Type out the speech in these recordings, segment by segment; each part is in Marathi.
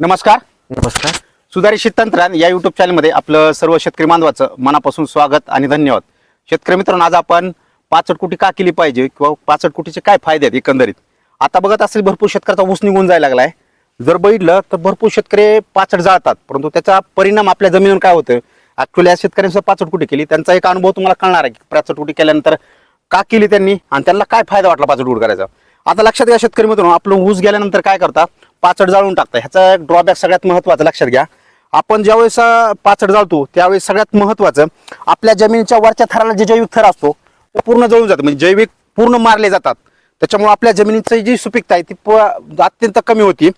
नमस्कार. नमस्कार. सुधारित शेततंत्रान या युट्यूब चॅनलमध्ये आपलं सर्व शेतकरी बांधवाचं मनापासून स्वागत आणि धन्यवाद. शेतकरी मित्रांनो आज आपण पाचट कुटी का केली पाहिजे किंवा पाचट कुटीचे काय फायदे आहेत एकंदरीत? आता बघत असेल भरपूर शेतकऱ्याचा ऊस निघून जायला लागलाय. जर बघितलं तर भरपूर शेतकरी पाचट जाळतात परंतु त्याचा परिणाम आपल्या जमिनीवर काय होतं? ऍक्च्युली या शेतकऱ्यांनी पाचट कुटी केली. त्यांचा एक अनुभव तुम्हाला कळणार आहे की पाचट कुटी केल्यानंतर का केली त्यांनी आणि त्यांना काय फायदा वाटला पाचट कुटी करायचा? आता लक्षात घ्या शेतकरी मित्रांनो आपलं ऊस गेल्यानंतर काय करता? पाचड जाळून टाकता. ह्याचा एक ड्रॉबॅक सगळ्यात महत्त्वाचा लक्षात घ्या. आपण ज्यावेळेस पाचड जाळतो त्यावेळेस सगळ्यात महत्वाचं आपल्या जमिनीच्या वरच्या थराला जे जैविक थर असतो तो पूर्ण जळून जातो. म्हणजे जैविक पूर्ण मारले जातात. त्याच्यामुळे आपल्या जमिनीची जी सुपीकता आहे ती प- अत्यंत कमी होती.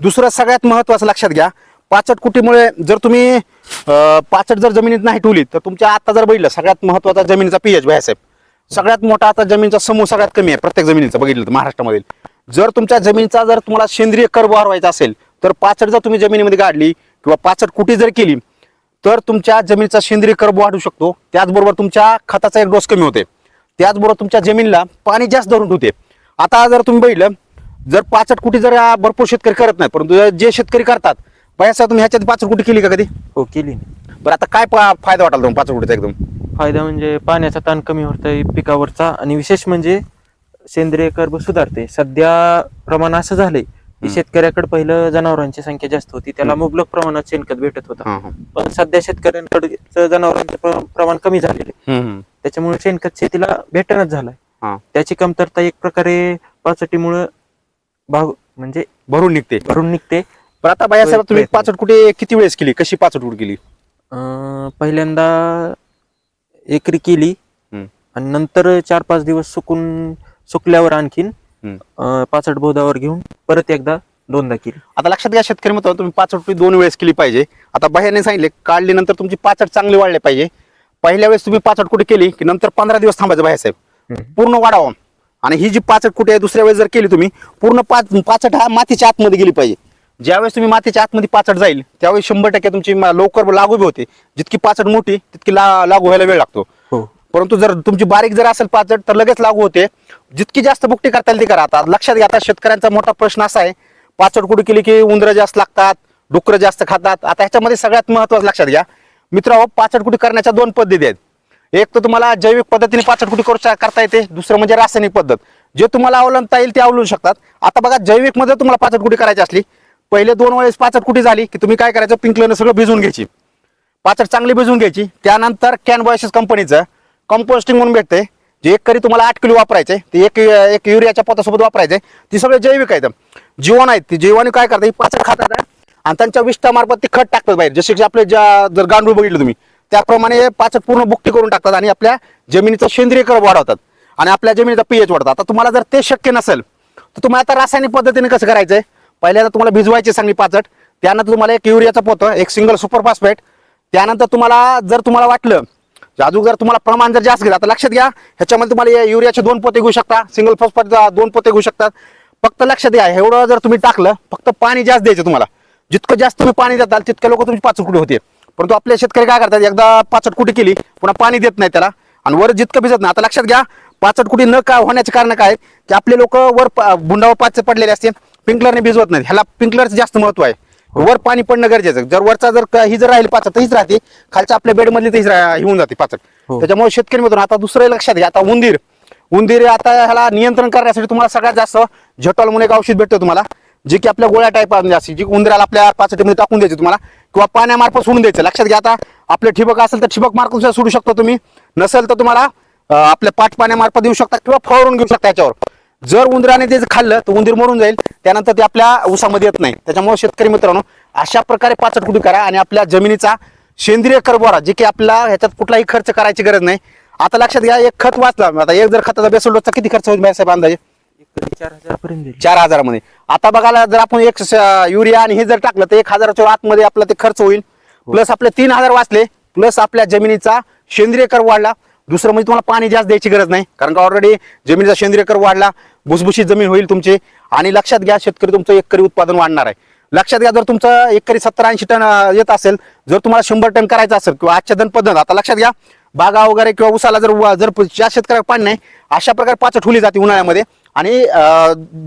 दुसरं सगळ्यात महत्वाचं लक्षात घ्या. पाचट कुटीमुळे जर तुम्ही पाचट जर जमिनीत नाही ठेवली तर तुमच्या आता जर बघितलं सगळ्यात महत्त्वाचा जमिनीचा पीएच साहेब. सगळ्यात मोठा आता जमिनीचा समूह सगळ्यात कमी आहे प्रत्येक जमिनीचा बघितलं तर महाराष्ट्रामधील. जर तुमच्या जमिनीचा जर तुम्हाला सेंद्रिय कर्ब वाढवायचा असेल तर पाचट जर तुम्ही जमिनीमध्ये काढली किंवा पाचट कुटी जर केली तर तुमच्या जमिनीचा सेंद्रिय कर्ब वाढू शकतो. त्याचबरोबर तुमच्या खताचा एक डोस कमी होते. त्याचबरोबर तुमच्या जमिनीला पाणी जास्त धरून ठेवते. आता जर तुम्ही बघितलं जर पाचट कुटी जर भरपूर शेतकरी करत नाही परंतु जे शेतकरी करतात बयासा तुम्ही ह्याच्यात पाचट कुटी केली का कधी? हो केली. बरं आता काय फायदा वाटाल तुम्हाला पाचट कुटीचा एकदम? फायदा म्हणजे पाण्याचा ताण कमी होतोय पिकावरचा आणि विशेष म्हणजे सेंद्रिय कर्ब सुधारते सध्या प्रमाण असं झालंय की शेतकऱ्याकडे पहिलं जनावरांची संख्या जास्त होती त्याला मुबलक प्रमाणात शेणखत भेटत होतं. पण सध्या शेतकऱ्यांकडे जनावरांचं प्र- प्रमाण कमी झालेलं आहे. हम्म, हम्म. त्याच्यामुळे शेणखत शेतीला भेटणच झालाय. त्याची कमतरता एक प्रकारे पाचटीमुळे भाग म्हणजे भरून निघते. भरून निघते. पण आता बायासाहेब तुम्ही प्रयत्न. पाचट कुठे किती वेळेस केली? कशी पाचट कुठे केली? अं, पहिल्यांदा एकरी केली. हम्म. आणि नंतर चार पाच दिवस सुकून सुकल्यावर आणखीन हम्म. अं, पाचट बोधावर घेऊन परत एकदा दोनदा केली. आता लक्षात घ्या शेतकरी मित्रांनो तुम्ही पाचट कुटी दोन वेळेस केली पाहिजे. आता बाहेरने सांगितले काढल्यानंतर तुमची पाचट चांगली वाढले पाहिजे. पहिल्या वेळेस तुम्ही पाचट कुठे केली की नंतर पंधरा दिवस थांबायचं बाहेरसाहेब हम्म. पूर्ण वाढावं. आणि ही जी पाचट कुठे आहे दुसऱ्या वेळेस जर केली तुम्ही पूर्ण पाच पाचट हा मातीच्या आतमध्ये गेली पाहिजे. ज्यावेळेस तुम्ही मातीच्या आतमध्ये पाचट जाईल त्यावेळेस शंभर टक्के तुमची म- लवकर लागू बी होते. जितकी पाचट मोठी तितकी ला लागू व्हायला वेळ लागतो. हो. परंतु जर तुमची बारीक जर असेल पाचट तर लगेच लागू होते. जितकी जास्त बुकटी करता येईल ती करा. आता लक्षात घ्या आता शेतकऱ्यांचा मोठा प्रश्न असा आहे. पाचट कुठे केली की उंदरं जास्त लागतात डुकरं जास्त खातात. आता ह्याच्यामध्ये सगळ्यात महत्वाचं लक्षात घ्या. मित्र पाचट कुटी करण्याच्या दोन पद्धती आहेत. एक तर तुम्हाला जैविक पद्धतीने पाचट कुटी करू शक- करता येते. दुसरं म्हणजे रासायनिक पद्धत. जे तुम्हाला अवलंबता येईल ते अवलंबू शकतात. आता बघा जैविकमध्ये तुम्हाला पाचट कुटी करायची असली पहिले दोन वेळेस पाचट कुठे झाली की तुम्ही काय करायचं? पिंकलं सगळं भिजून घ्यायची. पाचट चांगली भिजवून घ्यायची. त्यानंतर कॅन बॉयसेस कंपनीचं कंपोस्टिंग म्हणून भेटते. जे एक करी तुम्हाला आठ किलो वापरायचे. ते एक एक युरियाच्या पोतासोबत वापरायचे. ती सगळे जैविक आहेत. जीवन आहेत. ती जीवाणू काय करतात? ही पाचट खातात. आणि त्यांच्या विष्ठामार्फत ते खत टाकतात बाहेर. जसे की आपले ज्या जर गांडूळ बघितलं तुम्ही त्याप्रमाणे पाचट पूर्ण बुकटी करून टाकतात आणि आपल्या जमिनीचं सेंद्रिय कर वाढवतात. आणि आपल्या जमिनीचा पीएच वाढतात. आता तुम्हाला जर ते शक्य नसेल तर तुम्हाला आता रासायनिक पद्धतीने कसं करायचं आहे पहिल्यांदा तुम्हाला भिजवायची चांगली पाचट त्यानंतर तुम्हाला एक युरियाचं पोतं एक सिंगल सुपर फॉस्फेट त्यानंतर तुम्हाला जर तुम्हाला वाटलं अजून जर तुम्हाला प्रमाण जर जास्त घेतलं आता लक्षात घ्या ह्याच्यामध्ये तुम्हाला या युरियाचे दोन पोते घेऊ शकता सिंगल फॉस्फेट दोन पोते घेऊ शकतात फक्त लक्षात घ्या एवढं जर तुम्ही टाकलं फक्त पाणी जास्त द्यायचं तुम्हाला. जितकं जास्त तुम्ही पाणी देताल तितकं लोक तुमची पाचट कुठे होते. परंतु आपले शेतकरी काय करतात एकदा पाचट कुठे केली पुन्हा पाणी देत नाही त्याला. आणि वर जितकं भिजत नाही आता लक्षात घ्या पाचट कुठे न का होण्याचे कारण काय की आपले लोक वर बुंडावर पाच पडलेले असते. पिंकलरने भिजवत नाही ह्याला पिंकलरचं जास्त महत्त्व आहे. वर पाणी पडणं गरजेचं जर वरचा जर ही जर राहील तर हीच राहते. खालच्या आपल्या बेड मधली तीच होऊन जाते पाचट हो. त्याच्यामुळे शेतकरी मित्रांनो आता दुसरं लक्षात घ्या. आता उंदीर. उंदीर आता ह्याला नियंत्रण करण्यासाठी तुम्हाला सगळ्यात जास्त झटॉल म्हणून एक औषध भेटतं तुम्हाला. जे की आपल्या गोळ्या टाईप असते जी उंदराला आपल्या पाचटीमध्ये टाकून द्यायची तुम्हाला. किंवा पाण्यामार्फत सोडून द्यायचं. लक्षात घ्या आता. आपले ठिबक असेल तर ठिबक मार्फत सुद्धा सोडू शकतो तुम्ही. नसेल तर तुम्हाला आपल्या पाच पाण्यामार्फत देऊ शकता किंवा फवारून घेऊ शकता याच्यावर. जर उंदराने ते खाल्लं तर उंदीर मरून जाईल. त्यानंतर ते आपल्या ऊसामध्ये येत नाही. त्याच्यामुळे शेतकरी मित्रांनो अशा प्रकारे पाचट कुटी करा आणि आपल्या जमिनीचा सेंद्रिय कर्बोरा जे की आपला ह्याच्यात कुठलाही खर्च करायची गरज नाही. आता लक्षात घ्या एक खत वाचला. आता एक जर खताचा बेसल डोसचा किती खर्च होईल साहेब अंदाजे? चार हजार पर्यंत दिली चार हजारामध्ये. आता बघायला जर आपण एक युरिया आणि हे जर टाकलं तर एक हजाराच्या आतमध्ये आपला ते खर्च होईल. प्लस आपले तीन हजार वाचले. प्लस आपल्या जमिनीचा सेंद्रिय कर वाढला. दुसरं म्हणजे तुम्हाला पाणी जास्त द्यायची गरज नाही. कारण का ऑलरेडी जमिनीचा सेंद्रिय कर वाढला भुसभुशीत जमीन होईल तुमची. आणि लक्षात घ्या शेतकरी तुमचं एकरी उत्पादन वाढणार आहे. लक्षात घ्या जर तुमचं एकरी सत्तर ऐंशी टन येत असेल जर तुम्हाला शंभर टन करायचं असेल किंवा आच्छादन पद्धत आता लक्षात घ्या बागा वगैरे किंवा उसाला जर व- जर ज्या शेतकऱ्याला पाणी नाही अशा प्रकारे पाच ठुली जाते उन्हाळ्यामध्ये. आणि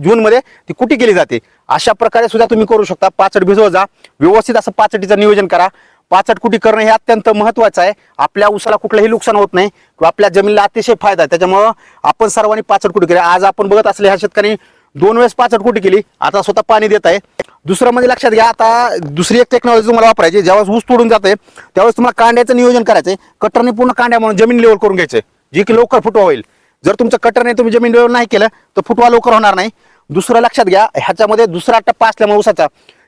जूनमध्ये ती कुटी केली जाते. अशा प्रकारे सुद्धा तुम्ही करू शकता. पाचट भिजवत जा. व्यवस्थित असं पाचटीचं नियोजन करा. पाचट कुटी करणं हे अत्यंत महत्वाचं आहे. आपल्या उसाला कुठलंही नुकसान होत नाही. किंवा आपल्या जमिनीला अतिशय फायदा आहे. त्याच्यामुळं आपण सर्वांनी पाचट कुटी केली. आज आपण बघत असले ह्या शेतकऱ्यांनी दोन वेळेस पाचट कुटी केली. आता स्वतः पाणी देत आहे. दुसरं म्हणजे लक्षात घ्या आता दुसरी एक टेक्नॉलॉजी तुम्हाला वापरायची ज्यावेळेस ऊस तोडून जाते त्यावेळेस तुम्हाला कांड्याचं नियोजन करायचं कटरने पूर्ण कांड्या म्हणून जमीन लेवल करून घ्यायचं जी की लवकर फुटवा होईल. जर तुमचं कटरने तुम्ही जमीन लेवल नाही केलं तर फुटवा लवकर होणार नाही. दुसरं लक्षात घ्या ह्याच्यामध्ये दुसरा टप्पा असल्यामुळे उसाचा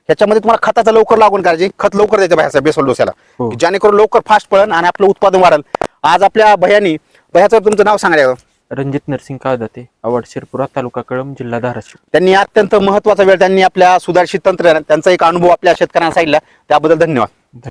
ह्याच्यामध्ये तुम्हाला खताचा लवकर लागून करायची खत लवकर द्यायचं बाहेरचा बेसल डोस्याला. हो. जेणेकरून लवकर फास्ट पळण आणि आपलं उत्पादन वाढेल. आज आपल्या भयानी भयाचं तुमचं नाव सांगायचं रणजित नरसिंग काळदाते आवाड शिरपुरा तालुका कळम जिल्हा धाराशिव. त्यांनी अत्यंत महत्त्वाचा वेळ त्यांनी आपल्या सुधारित तंत्र त्यांचा एक अनुभव आपल्या शेतकऱ्यांना सांगितला. त्याबद्दल धन्यवाद.